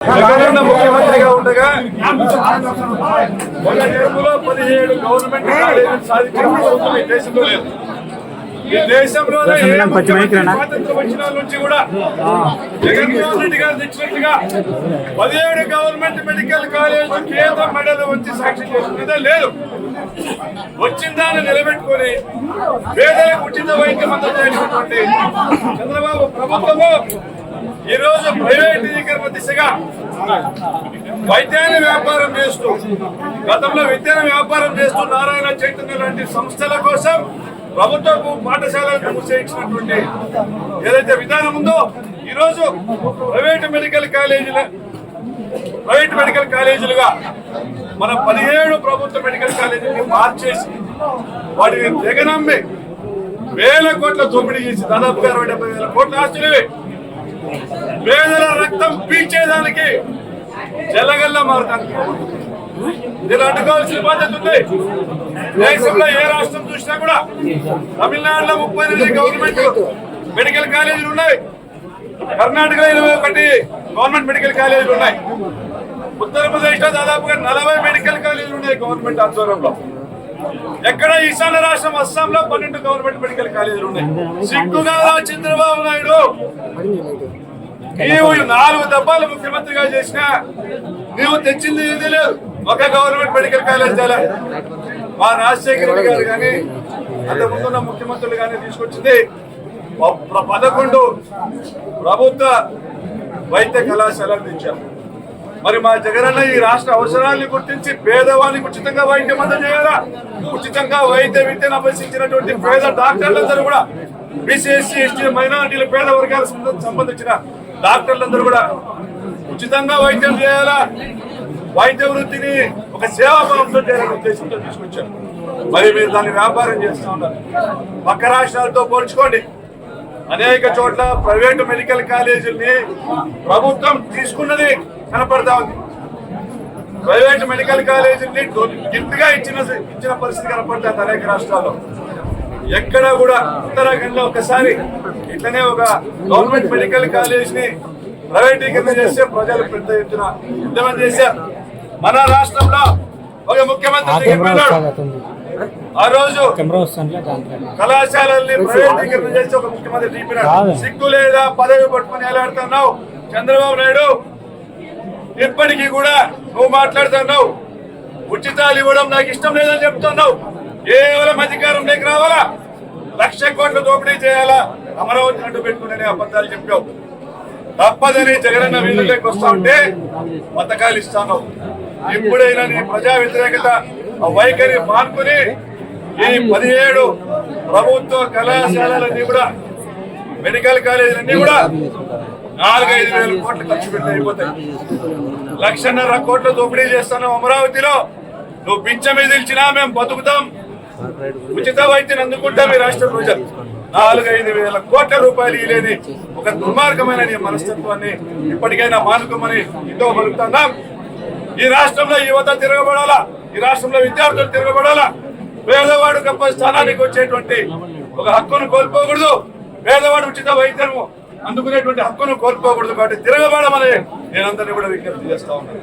జగనన్న ముఖ్యమంత్రిగా ఉండగా ఒక టైంలో పదిహేడు గవర్నమెంట్ కాలేజీలు సాధించిన ప్రభుత్వం ఈ దేశంలో లేదు. ఈ దేశంలోనే. స్వాతంత్రం వచ్చిన నుంచి కూడా జగన్మోహన్ రెడ్డి గారు తెచ్చినట్టుగా పదిహేడు గవర్నమెంట్ మెడికల్ కాలేజ్ కేంద్ర మెడల్ వచ్చి సాక్షి చేసుకునేదే లేదు. వచ్చిన దాన్ని నిలబెట్టుకొని పేదలకు ఉచిత వైద్యం అందజేసినటువంటి చంద్రబాబు ప్రభుత్వము ఈ రోజు ప్రైవేటీకరణ దిశగా వైద్యాన్ని వ్యాపారం చేస్తూ గతంలో విద్యను వ్యాపారం చేస్తూ నారాయణ చైతన్య లాంటి సంస్థల కోసం ప్రభుత్వపు పాఠశాలను మూసేయించినటువంటి ఏదైతే విధానం ఉందో ఈ రోజు ప్రైవేట్ మెడికల్ కాలేజీల ప్రైవేట్ మెడికల్ కాలేజీలుగా మన పదిహేడు ప్రభుత్వ మెడికల్ కాలేజీని మార్చేసి వాటిని తెగనమ్మి వేల కోట్ల దోపిడీ చేసి దాదాపుగా అరవై డెబ్బై వేల కోట్ల ఆస్తులు పేదల రక్తం పీల్చేదానికి జలగల్లా మారటానికి దీన్ని అడ్డుకోవాల్సిన బాధ్యత ఉంది. దేశంలో ఏ రాష్ట్రం చూసినా కూడా తమిళనాడులో ముప్పై ఎనిమిది గవర్నమెంట్ మెడికల్ కాలేజీలు ఉన్నాయి. కర్ణాటకలో ఇరవై ఒకటి గవర్నమెంట్ మెడికల్ కాలేజీలు ఉన్నాయి. ఉత్తరప్రదేశ్లో దాదాపుగా నలభై మెడికల్ కాలేజీలు ఉన్నాయి గవర్నమెంట్ ఆధ్వర్యంలో. ఎక్కడ ఈశాన్య రాష్ట్రం అస్సాంలో పన్నెండు గవర్నమెంట్ మెడికల్ కాలేజీలు ఉన్నాయి. సిగ్గుగా చంద్రబాబు నాయుడు? నీవు ఈ నాలుగు దెబ్బలు ముఖ్యమంత్రిగా చేసినా నీవు తెచ్చింది ఏది లేదు. ఒక గవర్నమెంట్ మెడికల్ కాలేజ్ చాలా. మా రాజశేఖర రెడ్డి గారు కానీ అంత ముందున్న ముఖ్యమంత్రులు కానీ తీసుకొచ్చింది పదకొండు ప్రభుత్వ వైద్య కళాశాలలు తెచ్చారు మరి మా జగనన్న ఈ రాష్ట్ర అవసరాన్ని గుర్తించి పేదవానికి ఉచితంగా వైద్యం అందజేయాలా ఉచితంగా వైద్య విద్యను అభ్యసించినటువంటి పేద డాక్టర్లందరూ కూడా బీసీఎస్సీ ఎస్టీ మైనారిటీల పేద వర్గాలకు సంబంధించిన డాక్టర్లందరూ కూడా ఉచితంగా వైద్యం చేయాలా? వైద్య వృత్తిని ఒక సేవా భావంతో చేయాలనే ఉద్దేశంతో తీసుకొచ్చారు. మరి మీరు దాన్ని వ్యాపారం చేస్తూ ఉన్నారు. పక్క రాష్ట్రాలతో పోల్చుకోండి. అనేక చోట్ల ప్రైవేటు మెడికల్ కాలేజీల్ని ప్రభుత్వం తీసుకున్నది. కనపడతా ఉంది ప్రైవేట్ మెడికల్ కాలేజీని గిఫ్ట్గా ఇచ్చిన ఇచ్చిన పరిస్థితి కనపడుతుంది అనేక రాష్ట్రాల్లో. ఎక్కడ కూడా ఉత్తరాఖండ్లో ఒకసారి ఇట్లనే ఒక గవర్నమెంట్ మెడికల్ కాలేజ్ని ప్రైవేటీకరణ చేస్తే ప్రజలు పెద్ద ఎత్తున ఉద్యమం చేశారు. మన రాష్ట్రంలో ఒక ముఖ్యమంత్రి ఆ రోజు కళాశాలల్ని ప్రైవేటీకరణ చేసి ఒక ముఖ్యమంత్రి దిగిపోయినాడు సిగ్గు లేదా పదవి పట్టుకుని ఎలాడుతున్నావు చంద్రబాబు నాయుడు ఇప్పటికీ కూడా నువ్వు మాట్లాడుతున్నావు. ఉచితాలు ఇవ్వడం నాకు ఇష్టం లేదని చెప్తున్నావు. కేవలం అధికారంలోకి రావాలా? లక్ష కోట్లు దోపిడీ చేయాలా? అమరావతి అంటూ పెట్టుకునే అబద్ధాలు చెప్పావు. తప్పదని జగనన్న వీధుల్లోకి వస్తా ఉంటే పథకాలు ఇస్తాను. ఎప్పుడైనా నీ ప్రజా వ్యతిరేకత ఆ వైఖరి మానుకుని ఈ పదిహేడు ప్రభుత్వ కళాశాలలన్నీ కూడా మెడికల్ కాలేజీలన్నీ కూడా నాలుగైదు వేల కోట్లు ఖర్చు పెట్టి అయిపోతాయి. లక్షన్నర కోట్లు దోపిడీ చేస్తాను అమరావతిలో నువ్వు బిచ్చం ఎదిల్చినా మేము బతుకుతాం. ఉచిత వైద్యం అందుకుంటాం ఈ రాష్ట్ర ప్రజలు. నాలుగైదు వేల కోట్ల రూపాయలు లేని ఒక దుర్మార్గమైన నీ మనస్తత్వాన్ని ఇప్పటికైనా మానుకోమని ఇంతో పలుకుతున్నాం. ఈ రాష్ట్రంలో యువత తిరగబడాలా? ఈ రాష్ట్రంలో విద్యార్థులు తిరగబడాలా? పేదవాడు గొప్ప స్థానానికి వచ్చేటువంటి ఒక హక్కును కోల్పోకూడదు. పేదవాడు ఉచిత వైద్యము అందుకునేటువంటి హక్కును కోల్పోకూడదు కాబట్టి తిరగబడమని నేనందరినీ కూడా విజ్ఞప్తి చేస్తా ఉన్నాను.